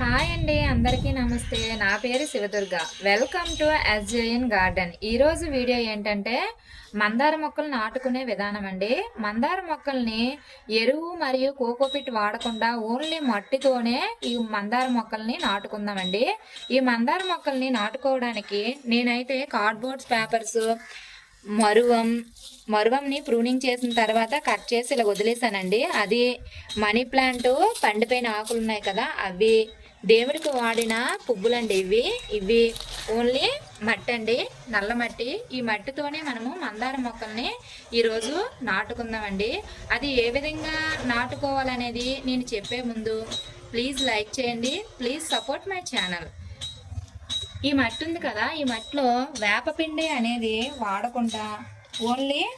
Hi అండి అందరికీ నమస్తే. నా పేరు Shivadurga. Welcome to SJN garden. ఈరోజు వీడియో ఏంటంటే మందార మొక్కలు నాటుకునే విధానం అండి. మందార మొక్కల్ని ఎరువు మరియు కోకోపిట్ వాడకుండా ఓన్లీ మట్టితోనే ఈ మందార మొక్కల్ని నాటుకుందామండి. ఈ మందార మొక్కల్ని నాటుకోవడానికి నేనైతే కార్డ్బోర్డ్స్ పేపర్స్ మరువం మరువంని ప్రూనింగ్ చేసిన తర్వాత కట్ చేసి ఇలా వదిలేసానండి అది మనీ ప్లాంట్ పండిపోయిన ఆకులు ఉన్నాయి కదా అవి దేవుడికి వాడిన పువ్వులండి ఇవి. ఇవి ఓన్లీ మట్టి అండి నల్ల మట్టి. ఈ మట్టితోనే మనము మందార మొక్కల్ని ఈరోజు నాటుకుందామండి. అది ఏ విధంగా నాటుకోవాలనేది నేను చెప్పే ముందు ప్లీజ్ లైక్ చేయండి. Please support my channel. ఈ మట్టి ఉంది కదా ఈ మట్టిలో వేపపిండి అనేది వాడకుండా ఓన్లీ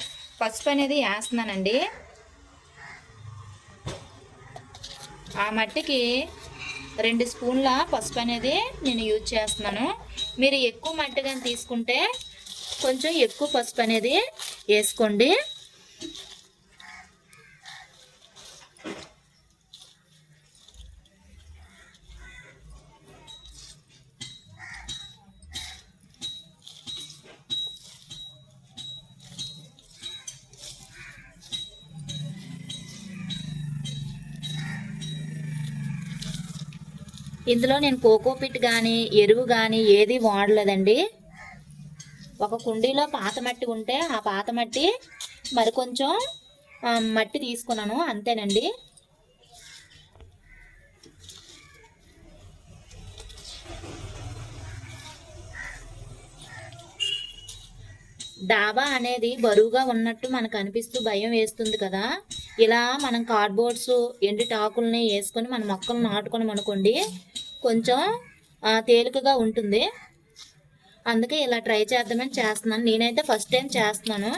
పసుపు అనేది వేస్తున్నానండి. ఆ మట్టికి రెండు స్పూన్ల పసుపు అనేది నేను యూజ్ చేస్తున్నాను. మీరు ఎక్కువ మట్టి కానీ తీసుకుంటే కొంచెం ఎక్కువ పసుపు అనేది వేసుకోండి. ఇందులో నేను కోకోపిట్ కానీ ఎరువు కానీ ఏది వాడలేదండి. ఒక కుండీలో పాత మట్టి ఉంటే ఆ పాత మట్టి మరి కొంచెం మట్టి తీసుకున్నాను అంతేనండి. డాబా అనేది బరువుగా ఉన్నట్టు మనకు అనిపిస్తూ భయం వేస్తుంది కదా. ఇలా మనం కార్డ్బోర్డ్స్ ఎండి టాకుల్ని వేసుకొని మన మొక్కలు నాటుకున్నాం అనుకోండి కొంచెం తేలికగా ఉంటుంది. అందుకే ఇలా ట్రై చేద్దామని చేస్తున్నాను. నేనైతే ఫస్ట్ టైం చేస్తున్నాను.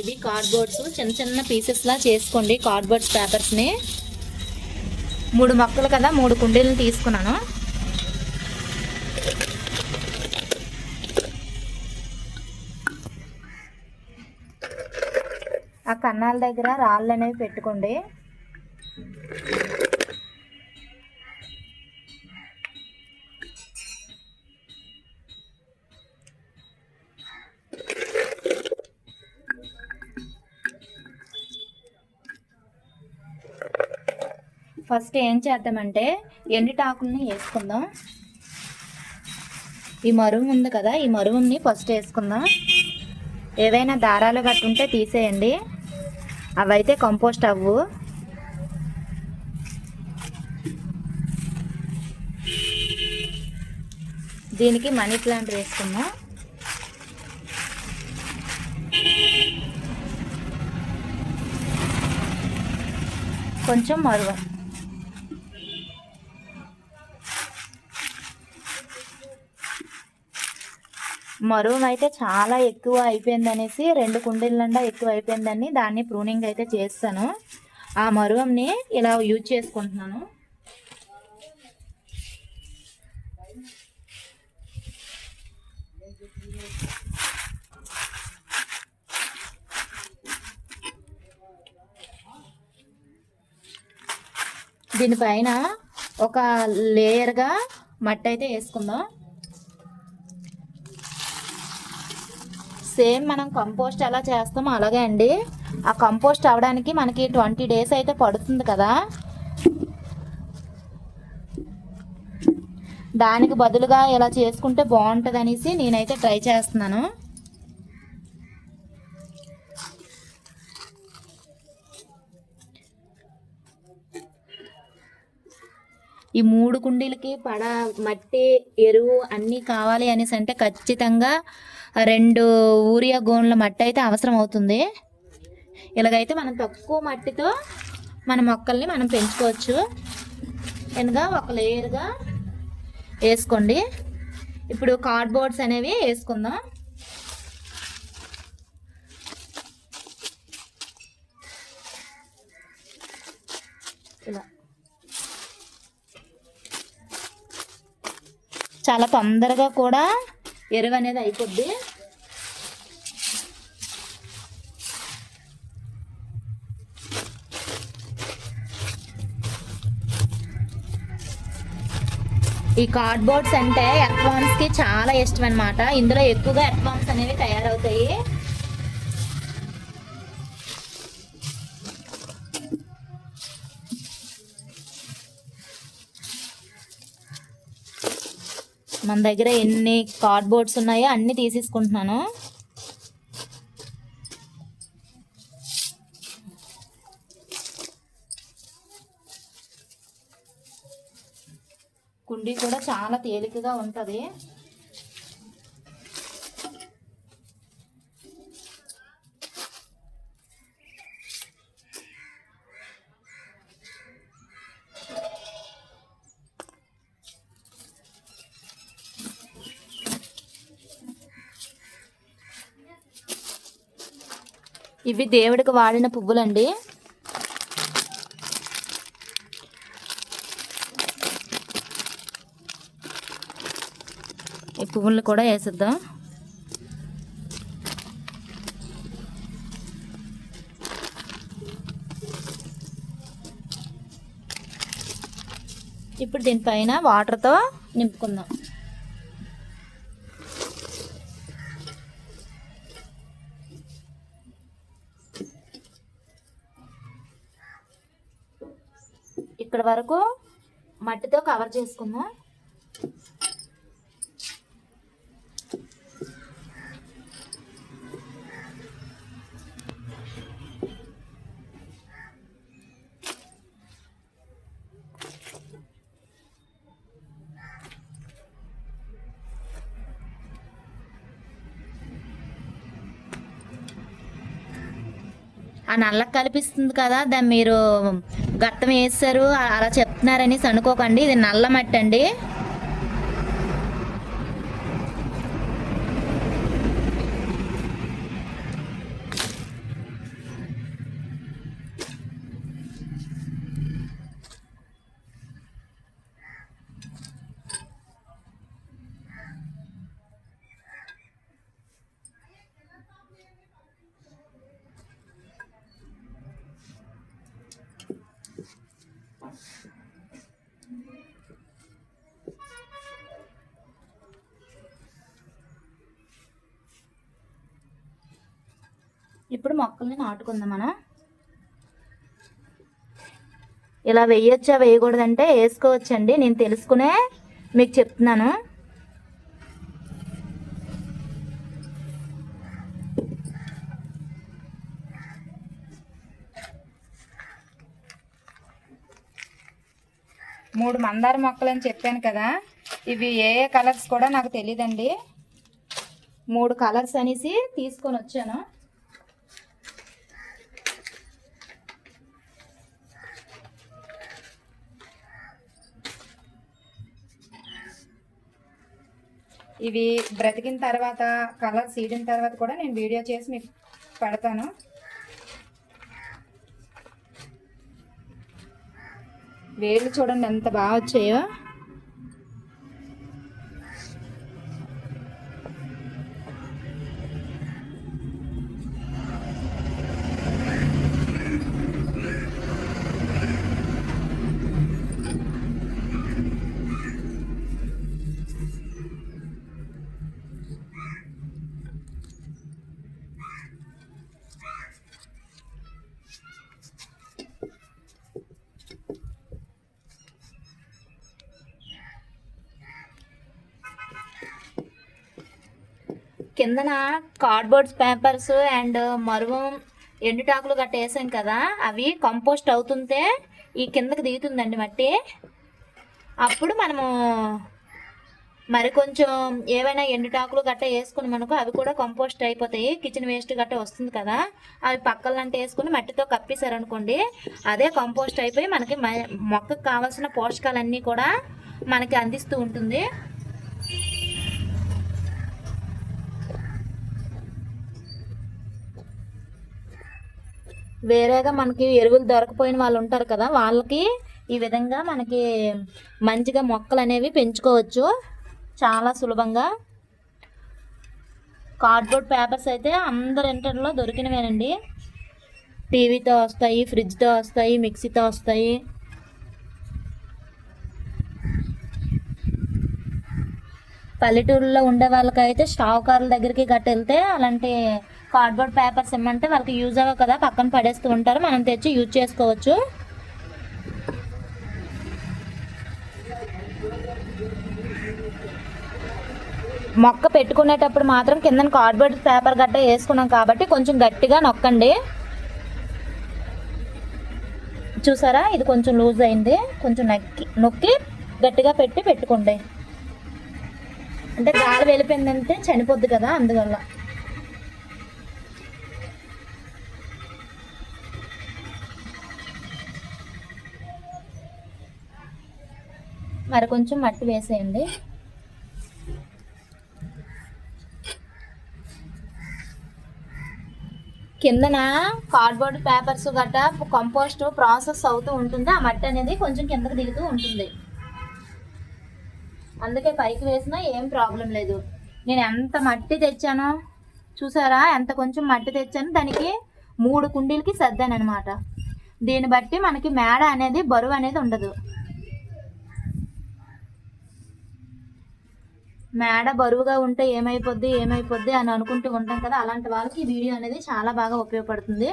ఇవి కార్డ్బోర్డ్స్ చిన్న చిన్న పీసెస్లా చేసుకోండి కార్డ్బోర్డ్స్ పేపర్స్ని మూడు మొక్కలు కదా మూడు కుండీలను తీసుకున్నాను. ఆ కన్నాల దగ్గర రాళ్ళు అనేవి పెట్టుకోండి. ఫస్ట్ ఏం చేద్దామంటే ఎండిటాకుల్ని వేసుకుందాం. ఈ మరువు ఉంది కదా ఈ మరువుని ఫస్ట్ వేసుకుందాం. ఏవైనా దారాలు కట్టుంటే ఉంటే తీసేయండి. అవైతే కంపోస్ట్ అవ్వు. దీనికి మనీ ప్లాంట్ వేసుకున్నాం కొంచెం మరువ. మరువం అయితే చాలా ఎక్కువ అయిపోయింది అనేసి రెండు కుండీలండా ఎక్కువ అయిపోయిందని దాన్ని ప్రూనింగ్ అయితే చేస్తాను. ఆ మరువంని ఇలా యూజ్ చేసుకుంటున్నాను. దీనిపైన ఒక లేయర్గా మట్టి అయితే వేసుకుందాం. సేమ్ మనం కంపోస్ట్ ఎలా చేస్తామో అలాగే అండి. ఆ కంపోస్ట్ అవడానికి మనకి ట్వంటీ డేస్ అయితే పడుతుంది కదా. దానికి బదులుగా ఇలా చేసుకుంటే బాగుంటుంది అనేసి నేనైతే ట్రై చేస్తున్నాను. ఈ మూడు కుండీలకి పడ మట్టి ఎరువు అన్నీ కావాలి అనేసి అంటే ఖచ్చితంగా రెండు ఊరియా గోన్ల మట్టి అయితే అవసరం అవుతుంది. ఇలాగైతే మనం తక్కువ మట్టితో మన మొక్కల్ని మనం పెంచుకోవచ్చు. ఎనగా ఒక లేయర్గా వేసుకోండి. ఇప్పుడు కార్డ్బోర్డ్స్ అనేవి వేసుకుందాం. ఇలా. చాలా తొందరగా కూడా ఎరువు అనేది అయిపోద్ది. ఈ కార్డ్బోర్డ్స్ అంటే ఎర్త్వామ్స్కి చాలా ఇష్టం అనమాట ఇందులో ఎక్కువగా అడ్వాన్స్ అనేవి తయారవుతాయి. మన దగ్గర ఎన్ని కార్డ్బోర్డ్స్ ఉన్నాయో అన్ని తీసేసుకుంటున్నాను. కుండీ కూడా చాలా తేలికగా ఉంటుంది. ఇవి దేవుడికి వాడిన పువ్వులండి. ఈ పువ్వులను కూడా వేసేద్దాం. ఇప్పుడు దీనిపైన వాటర్తో నింపుకుందాం. ఇక్కడ వరకు మట్టితో కవర్ చేసుకుందాం. ఆ నల్లకి కనిపిస్తుంది కదా దాన్ని మీరు గత్తం వేస్తారు అలా చెప్తున్నారని అనుకోకండి. ఇది నల్ల మట్టి అండి. ఇప్పుడు మొక్కల్ని నాటుకుందాం మనం ఇలా వేయొచ్చా వేయకూడదంటే వేసుకోవచ్చండి. నేను తెలుసుకునే మీకు చెప్తున్నాను. మూడు మందార మొక్కలు అని చెప్పాను కదా ఇవి ఏ ఏ కలర్స్ కూడా నాకు తెలియదండి మూడు కలర్స్ అనేసి తీసుకొని వచ్చాను. ఇవి బ్రతికిన తర్వాత కలర్ సీడిన తర్వాత కూడా నేను వీడియో చేసి మీకు పెడతాను. వేళ్ళు చూడండి ఎంత బాగా వచ్చాయో. కిందన కార్డ్బోర్డ్స్ పేపర్స్ అండ్ మరువం ఎండుటాకులు గట్ట వేసాం కదా అవి కంపోస్ట్ అవుతుంటే ఈ కిందకి దిగుతుందండి మట్టి. అప్పుడు మనము మరి కొంచెం ఏవైనా ఎండుటాకులు గట్ట వేసుకుని మనకు అవి కూడా కంపోస్ట్ అయిపోతాయి. కిచెన్ వేస్ట్ గట్ట వస్తుంది కదా అవి పక్కలంటే వేసుకుని మట్టితో కప్పేశారనుకోండి అదే కంపోస్ట్ అయిపోయి మనకి మ- మొక్కకు కావాల్సిన పోషకాలన్నీ కూడా మనకి అందిస్తూ ఉంటుంది. వేరేగా మనకి ఎరువులు దొరకపోయిన వాళ్ళు ఉంటారు కదా వాళ్ళకి ఈ విధంగా మనకి మంచిగా మొక్కలు అనేవి పెంచుకోవచ్చు. చాలా సులభంగా. కార్డ్బోర్డ్ పేపర్స్ అయితే అందరి ఇంటర్లో దొరికినవేనండి. టీవీతో వస్తాయి ఫ్రిడ్జ్తో వస్తాయి మిక్సీతో వస్తాయి. పల్లెటూరులో ఉండే వాళ్ళకైతే షావుకారుల దగ్గరికి గట్ట వెళ్తే అలాంటి కార్డ్బోర్డ్ పేపర్స్ ఇమ్మంటే వాళ్ళకి యూజ్ అవ్వ కదా పక్కన పడేస్తూ ఉంటారు. మనం తెచ్చి యూజ్ చేసుకోవచ్చు. మొక్క పెట్టుకునేటప్పుడు మాత్రం కింద కార్డ్బోర్డ్ పేపర్ గట్ట వేసుకున్నాం కాబట్టి కొంచెం గట్టిగా నొక్కండి. చూసారా? ఇది కొంచెం లూజ్ అయింది. కొంచెం నక్కి నొక్కి గట్టిగా పెట్టి పెట్టుకోండి. అంటే గాలి వెళ్ళిపోయిందంటే చనిపోద్ది కదా అందువల్ల. మరి కొంచెం మట్టి వేసేయండి. కిందన కార్డ్బోర్డ్ పేపర్స్ గట్ట కంపోస్ట్ ప్రాసెస్ అవుతూ ఉంటుంది. ఆ మట్టి అనేది కొంచెం కిందకు దిగుతూ ఉంటుంది. అందుకే పైకి వేసినా ఏం ప్రాబ్లం లేదు. నేను ఎంత మట్టి తెచ్చానో చూసారా? ఎంత కొంచెం మట్టి తెచ్చాను దానికి మూడు కుండీలకి సర్దాను అనమాట దీన్ని బట్టి మనకి మేడ అనేది బరువు అనేది ఉండదు. మేడ బరువుగా ఉంటే ఏమైపోద్ది ఏమైపోద్ది అని అనుకుంటూ ఉంటాం కదా అలాంటి వాళ్ళకి ఈ వీడియో అనేది చాలా బాగా ఉపయోగపడుతుంది.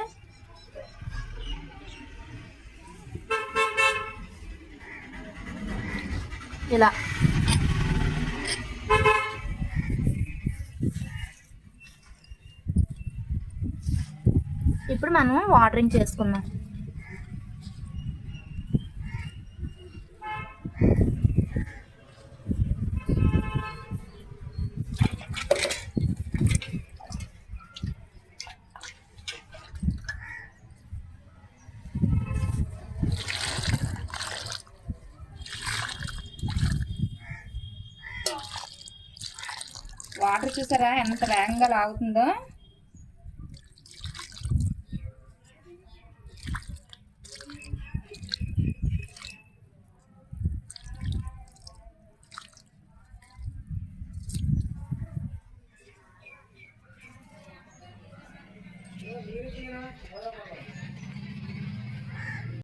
ఇలా. ఇప్పుడు మనం వాటరింగ్ చేసుకుందాం. వాటర్ చూసారా ఎంత వేగంగా లాగుతుందో?